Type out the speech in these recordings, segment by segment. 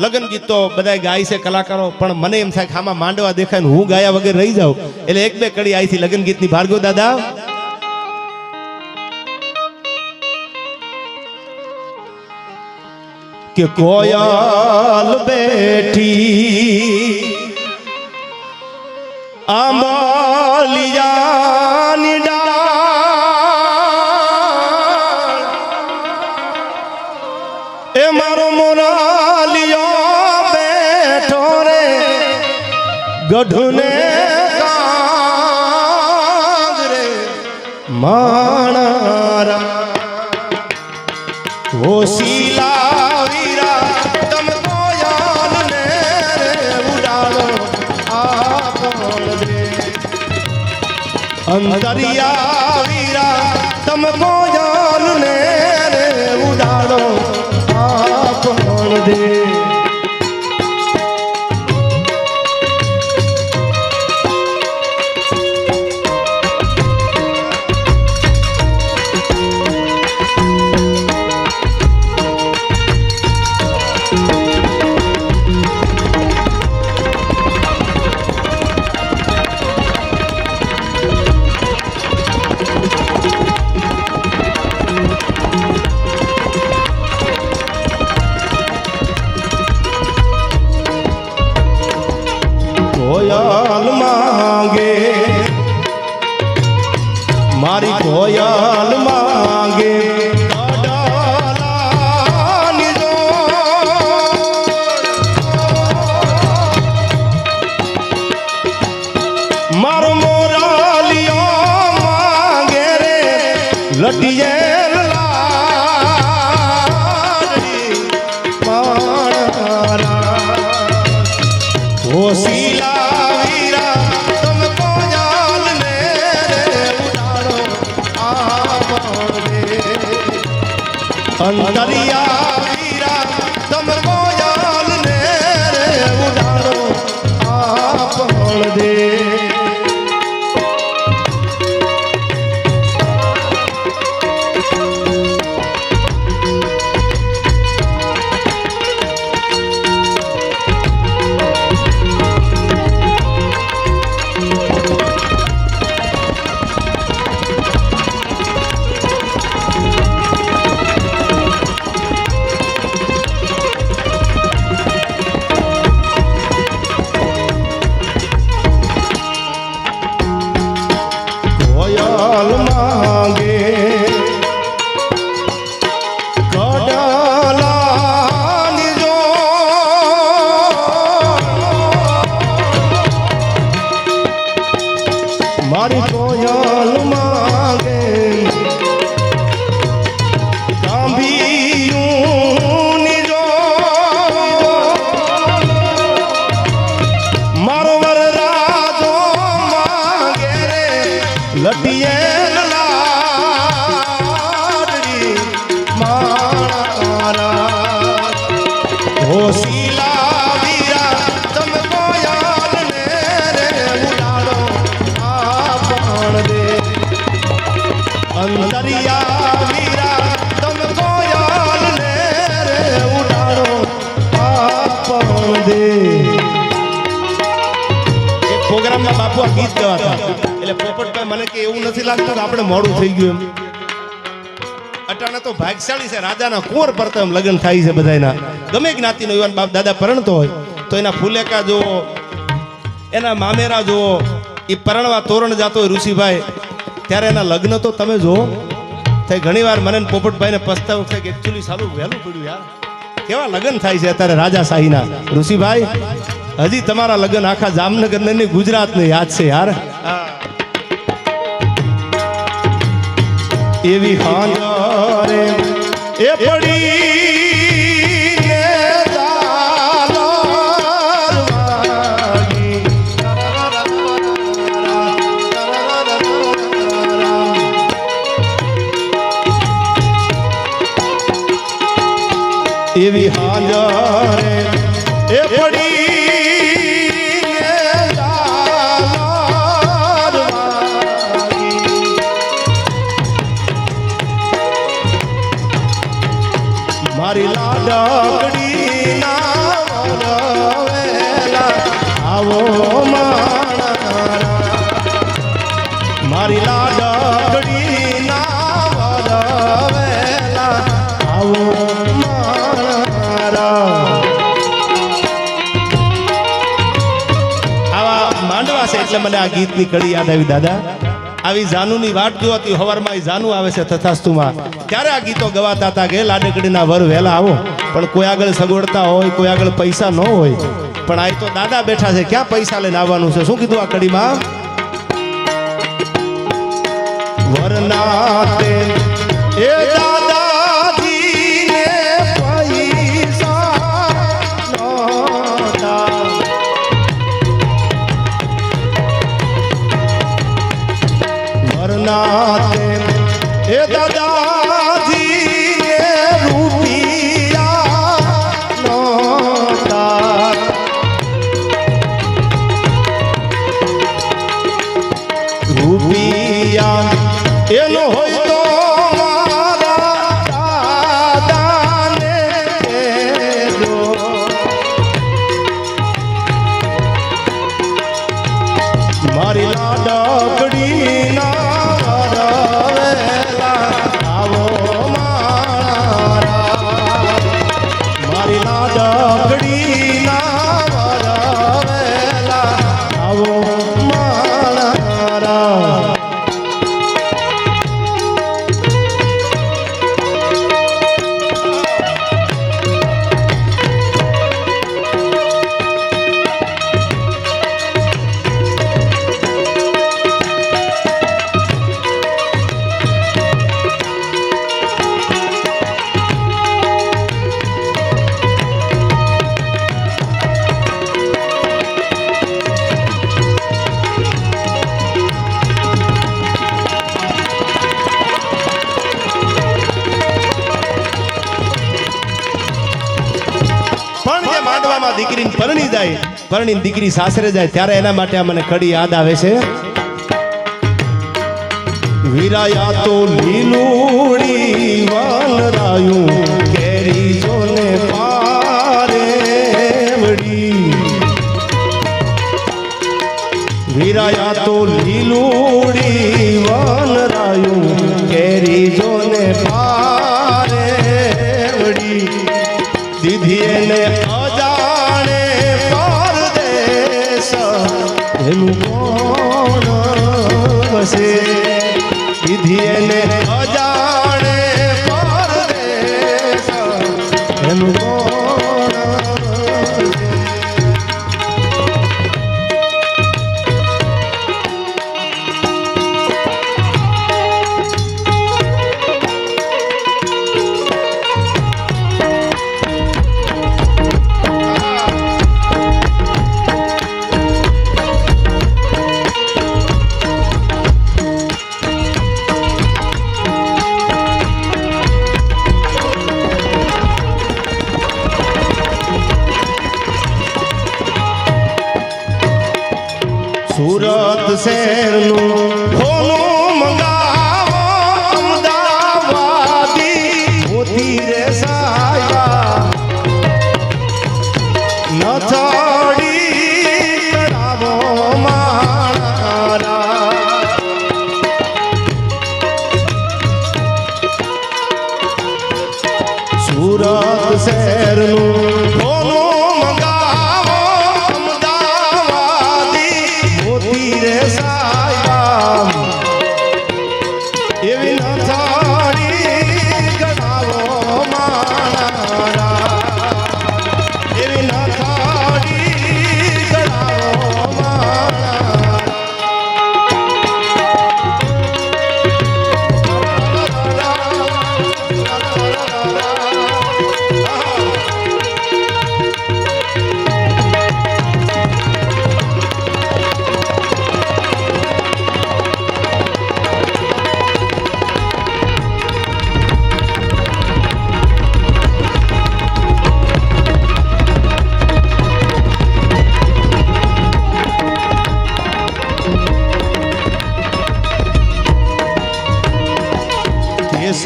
લગ્ન ગીત તો બધા ગાય છે કલાકારો, પણ મને એમ થાય આમાં માંડવા દેખાય ને હું ગાયા વગર રહી જાઉં. એટલે એક બે કડી આઈ લગ્ન ગીતની ભાર્ગવ દાદા. કે કોયલ બેઠી આંબાલિયાની ગઢને કાગરે માણારા. ઓશીલા શીલા વીરા તમ કોયાલ ને રે ઉડાડો આપણ દે અંતરિયા વીરા તમ કોયાલ રે ઉડાડો આપણ દે પ્રોગ્રામમાં બાપુ આ ગીત હતા. એટલે પોપટભાઈ મને કે એવું નથી લાગતું કે આપણે મોડું થઈ ગયું એમ. તો ભાગશાળી છે રાજાના કુંવર પરતમ લગ્ન થાય છે બધાના ગમે જ્ઞાતિનો યુવાન બાપ દાદા પરણતો હોય તો એના ફુલેકા જુઓ એના મામેરા જુઓ એ પરણવા તોરણ જાતો હોય ઋષિભાઈ ત્યારે એના લગ્ન તો તમે જુઓ. થાય ઘણીવાર મને પોપટભાઈને પસ્તાવો થાય કે એકચ્યુઅલી સારું વહેલું પડ્યું યાર. કેવા લગ્ન થાય છે અત્યારે રાજા શાહીના. ઋષિભાઈ હજી તમારા લગ્ન આખા જામનગર ને ગુજરાત ગુજરાતને યાદ છે યાર. એવી હાંજરે એ પડી. એવી હાંજરે આ ગીતની કડી યાદ આવી, દાદા. આવી જાનુની વાટ જોવાતી હવારમાં જાનુ આવે છે તથાસ્તુમાં. ત્યારે આ ગીતો ગવાતા હતા કે લાડકડીના વર વહેલા આવો? પણ કોઈ આગળ સગવડતા હોય, કોઈ આગળ પૈસા ન હોય. પણ આ તો દાદા બેઠા છે, ક્યાં પૈસા લઈને આવવાનું છે? શું કીધું આ કડીમાં? વરના પરણી જાય પરણી દીકરી સાસરે જાય, ત્યારે એના માટે મને કડી યાદ આવે છે. વિરાયા તો લીલુડી વાલરાયું કેરી જોને પારે વીરાયા તો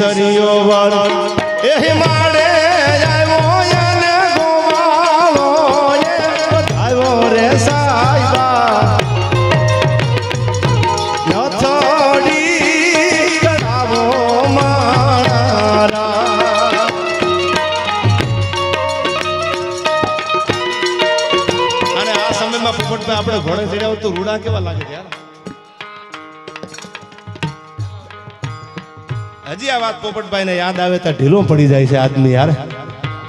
સાહેબા નથડી એ મારા. આપણે ઘોડે ચડ્યા તો રૂડા કેવા લાગે યાર? હજી આ વાત પોપટભાઈને યાદ આવે તો ઢીલો પડી જાય છે આદમી યાર.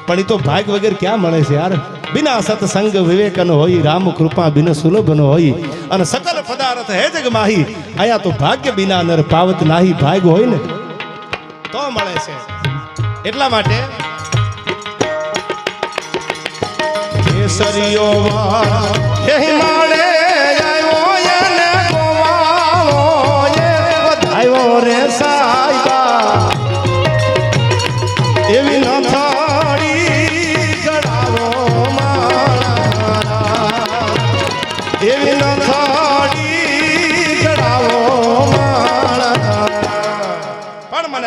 પણ એ તો ભાગ વગર ક્યાં મળે છે યાર? બિના સત્સંગ વિવેકન હોય, રામ કૃપા બિન સુલભન હોય, અને સકલ પદાર્થ હે જગ માહી અહીંયા તો ભાગ્ય બિના નર પાવત નાહી ભાગ હોય ને, તો મળે છે. એટલા માટે કેસરીઓ હે હિમાળે આવ્યો રે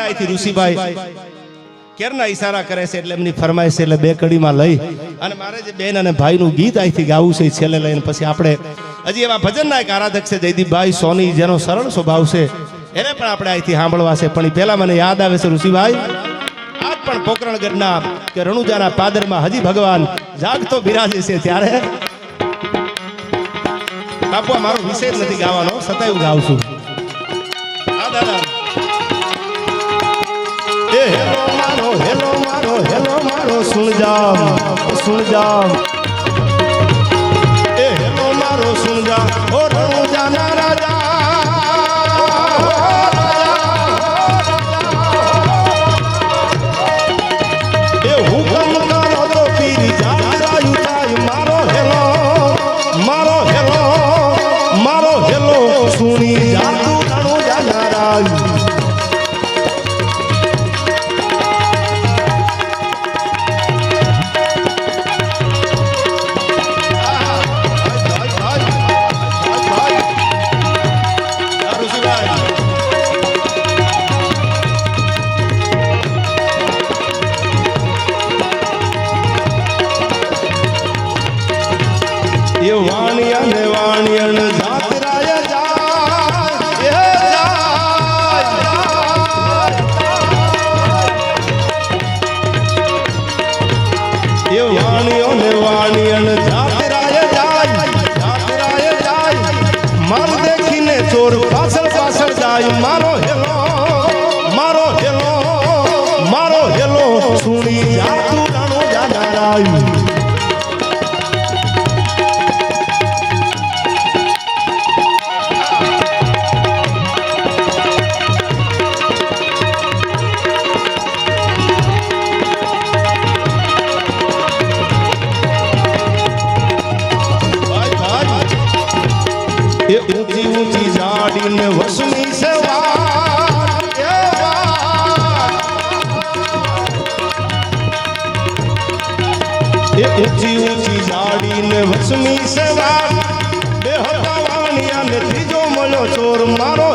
અહીંથી ઋષિભાઈ કેરના ઈશારા કરે છે એટલે એમની ફરમાઈશ એટલે બે કડીમાં લઈ. અને મારે જે બેન અને ભાઈનું ગીત અહીંથી ગાવું છે છેલ્લે લઈને પછી આપણે હજી એવા ભજનના એક આરાધક છે, જયદીપભાઈ સોની, જેનો સરળ સ્વભાવ છે. એને પણ આપણે અહીંથી સાંભળવા છે. પણ પહેલા મને યાદ આવે છે ઋષિભાઈ. આજ પણ પોકરણગઢના કે રણુજાના પાદરમાં હજી ભગવાન જાગતો બિરાજે છે ત્યારે. બાપુ મારો વિષય નથી ગાવાનો, સતાયું ગાઉં છું. દાદા. હેલો હેલો મારો સુણ જામ સુણ જામ એ હેલો મારો સુણ જામ ઓ મારો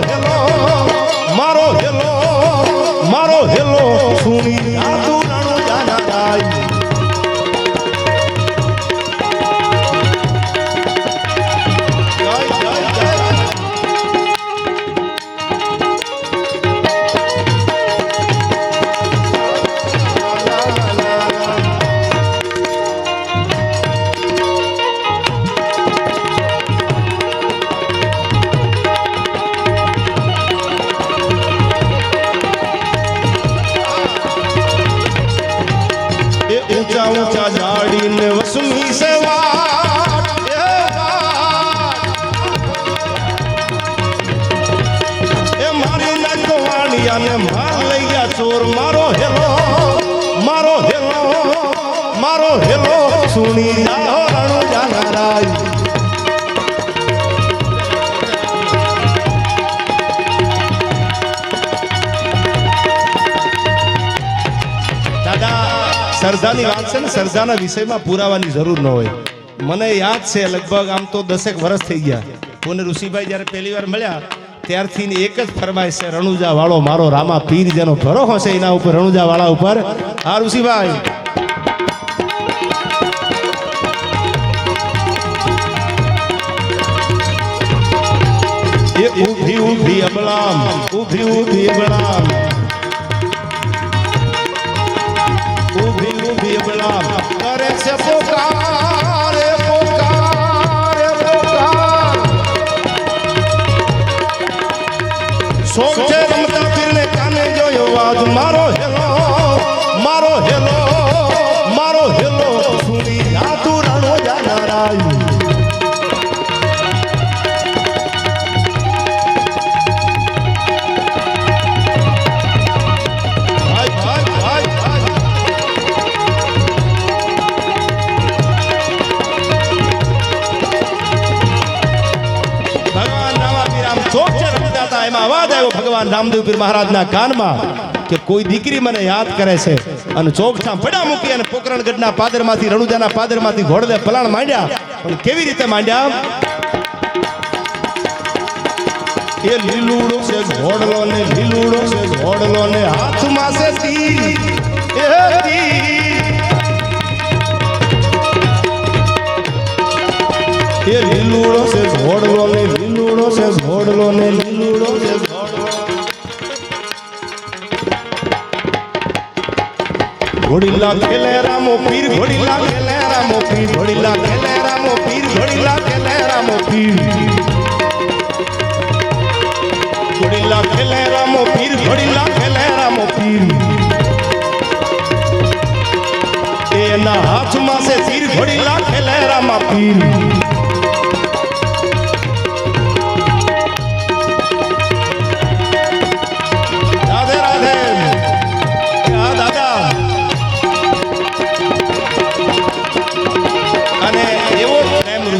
સરદાની વાત છે ને સરદાના વિષયમાં પુરાવાની જરૂર ન હોય. મને યાદ છે, લગભગ આમ તો દસેક વર્ષ થઈ ગયા. કોને ઋષિભાઈ જ્યારે પહેલી વાર મળ્યા, ત્યારથી એક જ ફરમાય છે રણુજા વાળો મારો રામા પીર જેનો ભરો હશે એના ઉપર રણુજા વાળા ઉપર. હા, ઋષિભાઈ. ઊભી ઊભી અબળામ ઊભી ઊભી ઊભી Nova. Florência Boca. ભગવાન રામદેવ પીર મહારાજના કાનમાં કે કોઈ દીકરી મને યાદ કરે છે અને ચોકઠા પડા મૂકી અને પોકરણગઢના પાદરમાંથી, રણુજાના પાદરમાંથી ઘોડલે પલાણ માંડ્યા. પણ કેવી રીતે માંડ્યા? એ લીલુડો છે ઘોડલો ને લીલુડો છે ઘોડલો ને હાથમાં છે તીર. એ તીર. એ લીલુડો છે ઘોડલો ને લીલુડો છે ઘોડલો ને લીલુડો છે ઘોડલો ખેલે રામો પીર, ઘોડીલા ખેલે રામો પીર, ઘોડીલા ખેલે રામો પીર, ઘોડીલા ખેલે રામો પીર. ઘોડીલા ખેલે રામો પીર, ઘોડીલા ખેલે રામો પીર. એના હાથમાં છે તીર, ઘોડીલા ખેલે રામા પીર.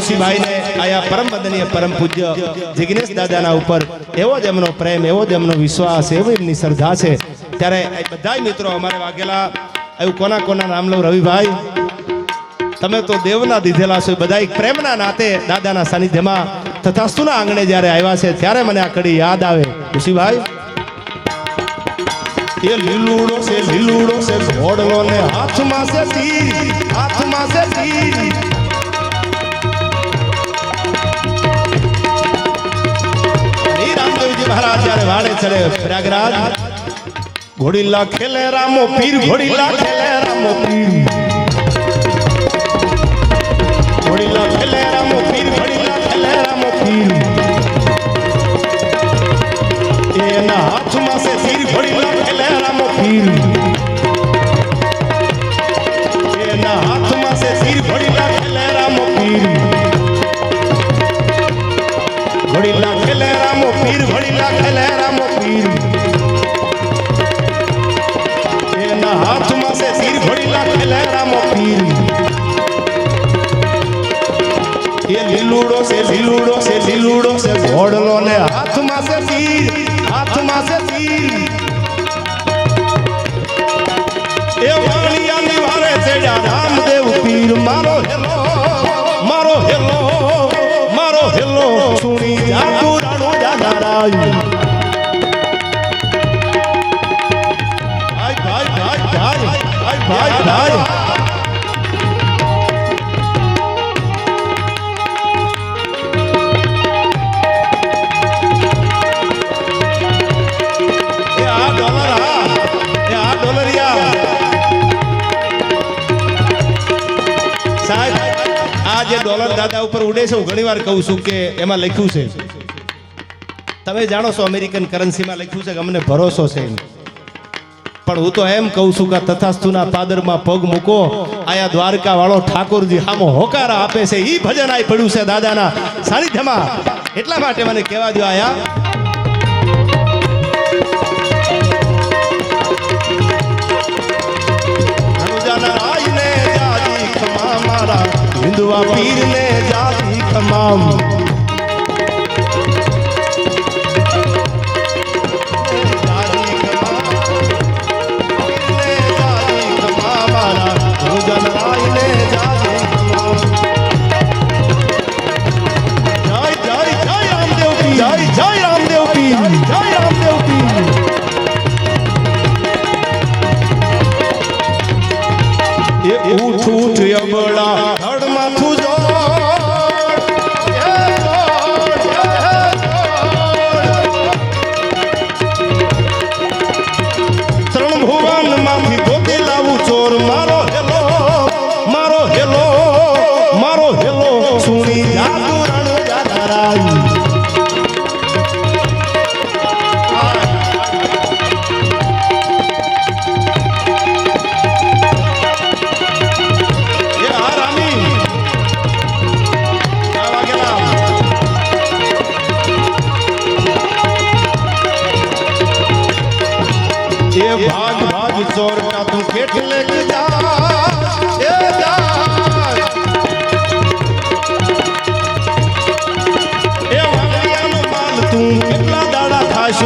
ઋષિભાઈને આયા પરમ વંદનીય પરમ પૂજ્ય જિગ્નેશ દાદાના ઉપર એવો જ એમનો પ્રેમ, એવો જ એમનો વિશ્વાસ, એવો એમની શ્રદ્ધા છે. ત્યારે બધા મિત્રો અમારે વાગેલા એવું કોના કોના નામ લઉં? રવિભાઈ? તમે તો દેવના દીધેલા છો. બધા પ્રેમના નાતે દાદાના સાનિધ્યમાં તથાસ્તુના આંગણે જ્યારે આવ્યા છે, ત્યારે મને આ કડી યાદ આવે. ઋષિભાઈ એ લીલુડો છે લીલુડો છે ઘોડલો ને હાથમાં છે તીર, હાથમાં છે તીર. રામદેવજી મહારાજ જ્યારે વાડે ચડે પ્રયાગરાજ ઘોડીલા ખેલે રામો પીર ઘોડીલા ખેલે રામો પીર ઘોડીલા ખેલે રામો પીર ઘોડીલા ખેલે રામો પીર એના હાથમાં છે તીર ઘોડીલા ખેલે આ જે ડોલર દાદા ઉપર ઉડે છે, હું ઘણી કહું છું કે એમાં લખ્યું છે. તમે જાણો છો અમેરિકન કરન્સીમાં લખ્યું છે કે અમને ભરોસો છે. પણ હું તો એમ કહું છું કે તથાસ્તુના પાદરમાં પગ મૂકો. આયા દ્વારકા વાળો ઠાકોરજી હામો હોકારા આપે છે. ઈ ભજન આઈ પડ્યું છે દાદાના સાનિધ્યમાં. એટલા માટે મને કહેવા દો આયા. મારા. હિન્દુઆ પીરને જાજી ખમામ.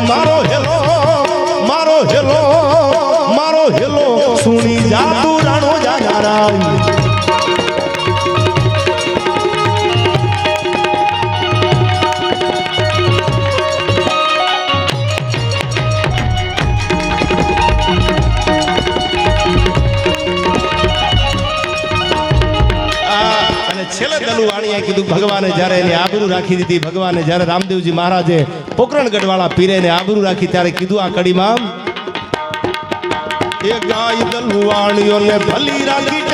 મારો હેલો મારો હેલો મારો હેલો, સુણી જાદુ રાણો અને છેલ્લે દલુ કીધું, ભગવાને જ્યારે એની આબરૂ રાખી દીધી, ભગવાને જ્યારે રામદેવજી મહારાજે પોકરણગઢ વાળા પીરે એને આબરૂ રાખી ત્યારે કીધું આ કડીમાં, એ ગાય દલુ વાણીઓને ભલી રાખી